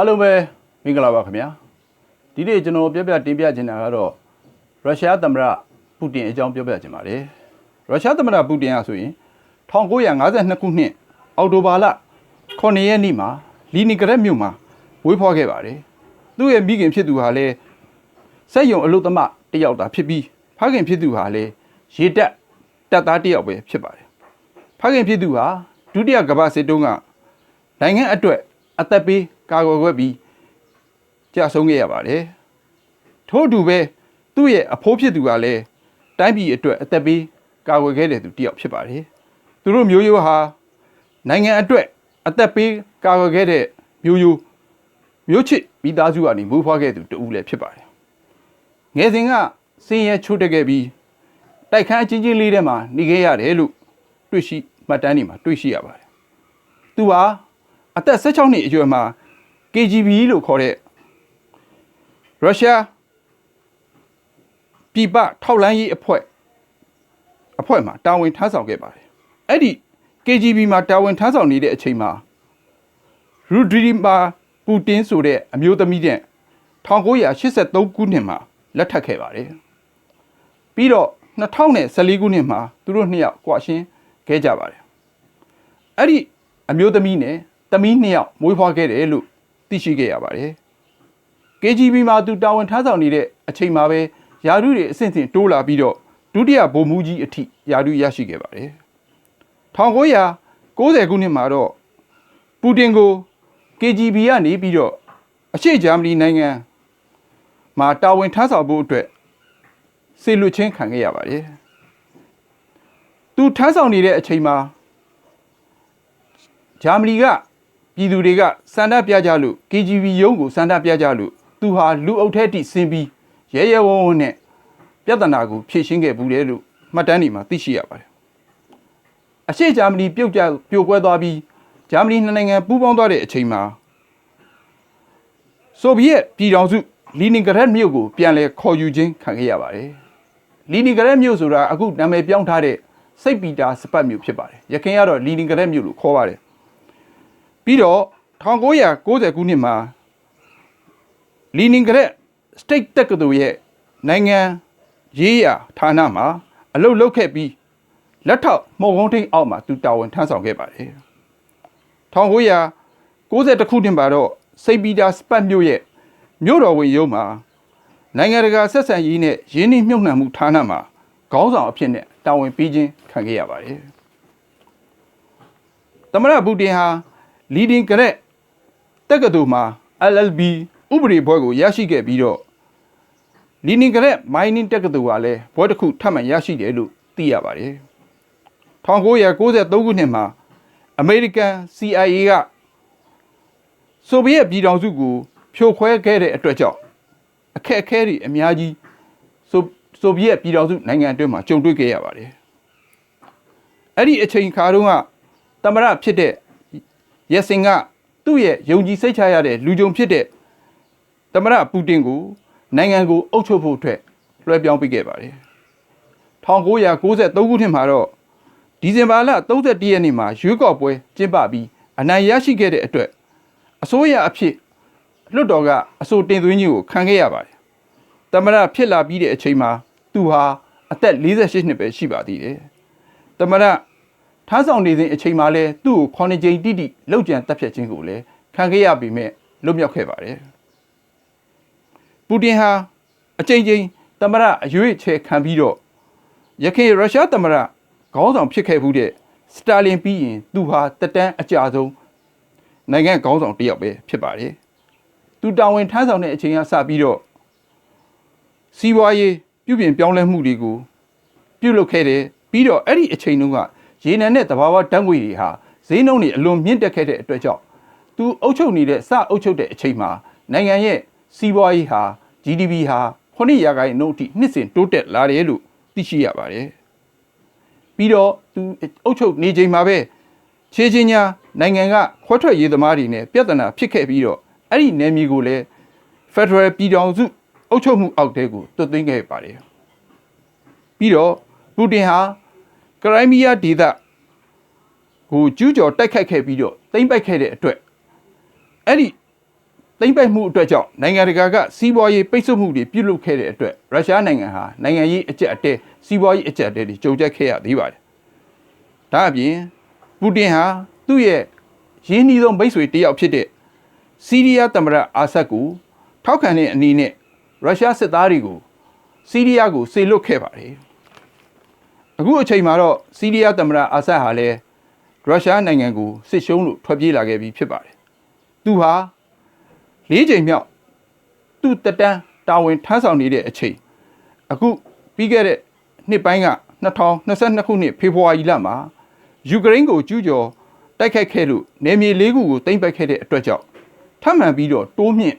အားလုံးပဲမင်္ဂလာပါခင်ဗျာဒီနေ့ကျွန်တော်ပြောပြတင်ပြချင်တာကတော့ရုရှားသမ္မတပူတင်အကြောင်းပြောပြချင်ပါတယ်ရုရှားသမ္မတပူတင်ကဆိုရင်1952ခုနှစ်အောက်တိုဘာလ9ရက်နေ့မှာလီနီဂရက်မြို့မှာဝေးဖွားခဲ့ပါတယ်သူ့ရဲ့မိခင်ဖြစ်သူဟာလည်းစက်ယုံအလုသမားတစ်ယောက်သာဖြစ်ပြီးဖခင်ဖြစ်သူဟာလည်းရေတက်တက်သားတစ်ယောက်ပဲဖြစ်ပါတယ်ဖခင်ဖြစ်သူဟာဒုတိယကမ္ဘာစစ်တုန်းကနိုင်ငံအတွက် အသက်ပေးကာကွယ်ခွက်ပြီးကြာဆုံးခဲ့ရပါတယ်ထို့အတူပဲသူ့ရဲ့အဖိုးဖြစ်သူကလည်းတိုင်းပြည်အတွက်အသက်ပေးကာကွယ်ခဲ့တဲ့သူတစ်ယောက်ဖြစ်ပါတယ်သူတို့မျိုးရိုးဟာနိုင်ငံအတွက်အသက်ပေးကာကွယ်ခဲ့တဲ့မျိုးရိုးမျိုးချစ်မိသားစုကနေမူးဖွားခဲ့သူတူဦးလည်းဖြစ်ပါတယ်ငယ်စဉ်ကစင်ရဲချိုးတက်ခဲ့ပြီးတိုက်ခန်းအချင်းချင်းလေးထဲမှာနေခဲ့ရတယ်လို့တွေ့ရှိမှတ်တမ်းတွေမှာတွေ့ရှိရပါတယ်သူဟာ အသက်16နှစ်အရွယ်မှာ KGB လို့ခေါ်တဲ့ရုရှားပြည်ပထောက်လန်းရေးအဖွဲ့အဖွဲ့မှာတာဝန်ထမ်းဆောင်ခဲ့ပါတယ်။အဲ့ဒီ KGB မှာတာဝန်ထမ်းဆောင်နေတဲ့အချိန်မှာရူဒရီမာပူတင်ဆိုတဲ့အမျိုးသမီးတဲ့1983ခုနှစ်မှာလက်ထပ်ခဲ့ပါတယ်။ပြီးတော့2014ခုနှစ်မှာသူတို့နှစ်ယောက်ကြွာရှင်းခဲ့ကြပါတယ်။အဲ့ဒီအမျိုးသမီးနဲ့ သမီးနှစ်ယောက်မွေးဖွားခဲ့တယ်လို့သိရှိခဲ့ရပါတယ်။ KGB မှာသူတာဝန်ထမ်းဆောင်နေတဲ့အချိန်မှာပဲယာရုတွေအဆင့်ဆင့်တိုးလာပြီးတော့ဒုတိယဗိုလ်မှူးကြီးအထိယာရုရရှိခဲ့ပါတယ်။1990ခုနှစ်မှာတော့ပူတင်ကို KGB ကနေပြီးတော့အရှေ့ဂျာမနီနိုင်ငံမှာတာဝန်ထမ်းဆောင်ဖို့အတွက်စေလွှတ်ချင်းခံခဲ့ရပါတယ်။သူထမ်းဆောင်နေတဲ့အချိန်မှာဂျာမနီက ပြည်သူတွေကစန္ဒပြကြလို့ KGB ရုံးကိုစန္ဒပြကြလို့သူဟာလူအုပ်ထဲတိဆင်းပြီးရဲရဲဝံ့ဝံ့နဲ့ပြဿနာကိုဖြေရှင်းခဲ့ဘူးတယ်လို့မှတ်တမ်းတွေမှာသိရှိရပါတယ်။အရှေ့ဂျာမနီပြုတ်ကျပြိုကွဲသွားပြီးဂျာမနီနှစ်နိုင်ငံပူးပေါင်းသွားတဲ့အချိန်မှာဆိုဗီယက်ပြည်ထောင်စုလီနင်ဂရက်မြို့ကိုပြန်လည်ခေါ်ယူခြင်းခံခဲ့ရပါတယ်။လီနင်ဂရက်မြို့ဆိုတာအခုနာမည်ပြောင်းထားတဲ့စိတ်ပီတာစပတ်မြို့ဖြစ်ပါတယ်။ရခိုင်ကတော့လီနင်ဂရက်မြို့လို့ခေါ်ပါတယ်။ ပြီးတော့1990ခုနှစ်မှာလီနင်ဂရက်စတိတ်တက္ကသိုလ်ရဲ့နိုင်ငံရေးရာဌာနမှာအလုပ်လုပ်ခဲ့ပြီးလက်ထောက်မှုံကုန်းထိန်အောက်မှာသူတာဝန်ထမ်းဆောင်ခဲ့ပါတယ်1990ခုနှစ်မှာတော့စိတ်ပီတာစပတ်မြို့ရဲ့မြို့တော်ဝင်ရုံးမှာနိုင်ငံတကာဆက်ဆံရေးနဲ့ရင်းနှီးမြှုပ်နှံမှုဌာနမှာခေါင်းဆောင်အဖြစ်နဲ့တာဝန်ပေးခြင်းခံခဲ့ရပါတယ်သမ္မတပူတင်ဟာ လီဒင်ကရက်တက္ကသိုလ်မှာ LLB ဥပဒေဘွဲကိုရရှိခဲ့ပြီးတော့လီနင်ကရက်မိုင်းနင်းတက္ကသိုလ်ကလည်းဘွဲတစ်ခုထပ်မံရရှိတယ်လို့သိရပါတယ်1993ခုနှစ်မှာအမေရိကန် CIA ကဆိုဗီယက်ပြည်ထောင်စုကိုဖြိုခွဲခဲ့တဲ့အတွက်ကြောင့်အခက်အခဲတွေအများကြီးဆိုဆိုဗီယက်ပြည်ထောင်စုနိုင်ငံအတွင်းမှာကြုံတွေ့ခဲ့ရပါတယ်အဲ့ဒီအချိန်ခါတုန်းကသမ္မတဖြစ်တဲ့ ရက်စင်ကသူ့ရဲ့ယုံကြည်စိတ်ချရတဲ့လူကြုံဖြစ်တဲ့သမ္မတပူတင်ကိုနိုင်ငံကိုအုပ်ချုပ်ဖို့အတွက်လွှဲပြောင်းပေးခဲ့ပါတယ်1993ခုနှစ်မှာတော့ဒီဇင်ဘာလ31ရက်နေ့မှာရွေးကောက်ပွဲကျင်းပပြီးအနိုင်ရရှိခဲ့တဲ့အတွက်အစိုးရအဖြစ်လွှတ်တော်ကအဆိုတင်သွင်းခြင်းကိုခံခဲ့ရပါတယ်သမ္မတဖြစ်လာပြီးတဲ့အချိန်မှာသူဟာအသက်48နှစ်ပဲရှိပါသေးတယ်တမရ ထမ်းဆောင်နေစဉ်အချိန်မှာလဲသူ့ကိုခေါင်းကြိမ်တိတိလောက်ကျန်တက်ဖြတ်ခြင်းကိုလည်းခံခဲ့ရပေမဲ့လွတ်မြောက်ခဲ့ပါတယ်ပူတင်ဟာအချိန်ချင်းတမရအရွေးချယ်ခံပြီးတော့ရခိုင်ရုရှားတမရခေါင်းဆောင်ဖြစ်ခဲ့မှုတဲ့စတာလင်ပြီးရင်သူဟာတက်တန်းအကြဆုံးနိုင်ငံခေါင်းဆောင်တစ်ယောက်ပဲဖြစ်ပါတယ်သူတာဝန်ထမ်းဆောင်တဲ့အချိန်ကစပြီးတော့စီးပွားရေးပြုပြင်ပြောင်းလဲမှုတွေကိုပြုလုပ်ခဲ့တယ်ပြီးတော့အဲ့ဒီအချိန်တုန်းက ရေနံနဲ့တဘာဝဓာတ်ငွေတွေဟာဈေးနှုန်းတွေအလွန်မြင့်တက်ခဲ့တဲ့အတွက်ကြောင့်သူအုပ်ချုပ်နေတဲ့စအုပ်ချုပ်တဲ့အချိန်မှာနိုင်ငံရဲ့စီးပွားရေးဟာ GDP ဟာ9ရာခိုင်နှုန်းအထိနှစ်စဉ်တိုးတက်လာတယ်လို့သိရှိရပါတယ်ပြီးတော့သူအုပ်ချုပ်နေချိန်မှာပဲခြေချင်းညာနိုင်ငံကခွဲထွက်ရေးသမားတွေနဲ့ပြဿနာဖြစ်ခဲ့ပြီးတော့အဲ့ဒီနယ်မြေကိုလည်း Federal ပြည်ထောင်စုအုပ်ချုပ်မှုအောက်တဲကိုတွတ်သွင်းခဲ့ပါတယ်ပြီးတော့ပူတင်ဟာ ကရိုင်းမီးယားဒေသကိုကျူးကျော်တိုက်ခိုက်ခဲ့ပြီးတော့သိမ်းပိုက်ခဲ့တဲ့အတွက်အဲ့ဒီသိမ့်ပိုက်မှုအတွက်ကြောင့်နိုင်ငံတကာကစီးပွားရေးပိတ်ဆို့မှုတွေပြုလုပ်ခဲ့တဲ့အတွက်ရုရှားနိုင်ငံဟာနိုင်ငံရေးအကျက်အတဲစီးပွားရေးအကျက်အတဲတွေကြုံတက်ခဲ့ရသေးပါတယ်။ဒါအပြင်ပူတင်ဟာသူ့ရဲ့ရင်းနှီးဆုံးမိတ်ဆွေတစ်ယောက်ဖြစ်တဲ့စီးရီးယားသမ္မတအာဆတ်ကိုထောက်ခံတဲ့အနေနဲ့ရုရှားစစ်သားတွေကိုစီးရီးယားကိုစေလွတ်ခဲ့ပါတယ်။ အခုအချိန်မှာတော့စီးရီးယားသမ္မတအာဆတ်ဟာလည်းရုရှားနိုင်ငံကိုစစ်ရှုံးလို့ထွက်ပြေးလာခဲ့ပြီဖြစ်ပါတယ်။သူဟာ၄ချိန်မြောက်သူ့တက်တန်းတာဝန်ထမ်းဆောင်နေတဲ့အချိန်အခုပြီးခဲ့တဲ့နှစ်ပိုင်းက2022ခုနှစ်ဖေဖော်ဝါရီလမှာယူကရိန်းကိုကျူးကျော်တိုက်ခိုက်ခဲ့လို့နေမြေ၄ခုကိုသိမ်းပိုက်ခဲ့တဲ့အတွက်ကြောင့်ထပ်မံပြီးတော့တိုးမြင့်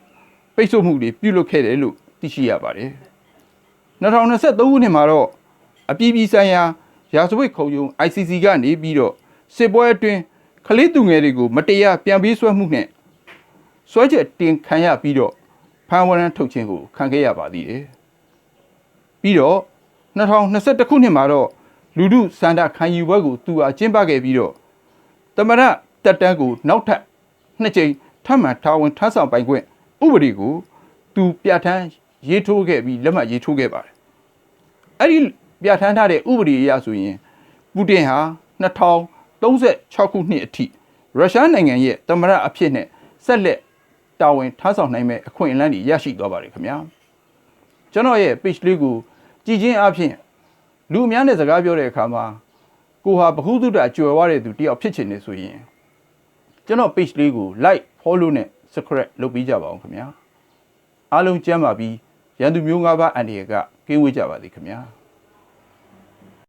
ပိတ်ဆို့မှုတွေပြုလုပ်ခဲ့တယ်လို့သိရှိရပါတယ်2023ခုနှစ်မှာတော့ အပြည်ပြည်ဆိုင်ရာရာဇဝတ်ခုံရုံး ICC ကနေပြီးတော့စစ်ပွဲအတွင်းကလေးသူငယ်တွေကိုမတရားပြန်ပေးဆွဲမှုနဲ့စွဲချက်တင်ခံရပြီးတော့ဖမ်းဝရမ်းထုတ်ခြင်းကိုခံခဲ့ရပါသေးတယ်။ပြီးတော့2021ခုနှစ်မှာတော့လူမှုစန္ဒခံယူပွဲကိုသူအားကျင်းပခဲ့ပြီးတော့တမရတက်တန်းကိုနောက်ထပ်နှစ်ကြိမ်ထပ်မံထားဝင်ထမ်းဆောင်ပိုင်ခွင့်ဥပဒေကိုသူပြဋ္ဌာန်းရေးထိုးခဲ့ပြီးလက်မှတ်ရေးထိုးခဲ့ပါတယ်။အဲ့ဒီ ပြဋ္ဌာန်းထားတဲ့ဥပဒေအရဆိုရင်ပူတင်ဟာ2036ခုနှစ်အထိရုရှားနိုင်ငံရဲ့တမရအဖြစ်နဲ့ဆက်လက်တာဝန်ထမ်းဆောင်နိုင်မဲ့အခွင့်အလမ်းတွေရရှိသွားပါတယ်ခင်ဗျာကျွန်တော်ရဲ့ page လေးကိုကြည်ချင်းအဖြစ်လူအများနဲ့စကားပြောတဲ့အခါမှာကိုဟာဘ ഹു တုတကြွယ်ဝတဲ့သူတယောက်ဖြစ်ချင်နေဆိုရင်ကျွန်တော် page လေးကို like follow နဲ့ subscribe လုပ်ပေးကြပါအောင်ခင်ဗျာအားလုံးကျမ်းပါပြီးရန်သူမျိုး၅ပါးအန်ဒီရကကင်းဝေးကြပါသည်ခင်ဗျာ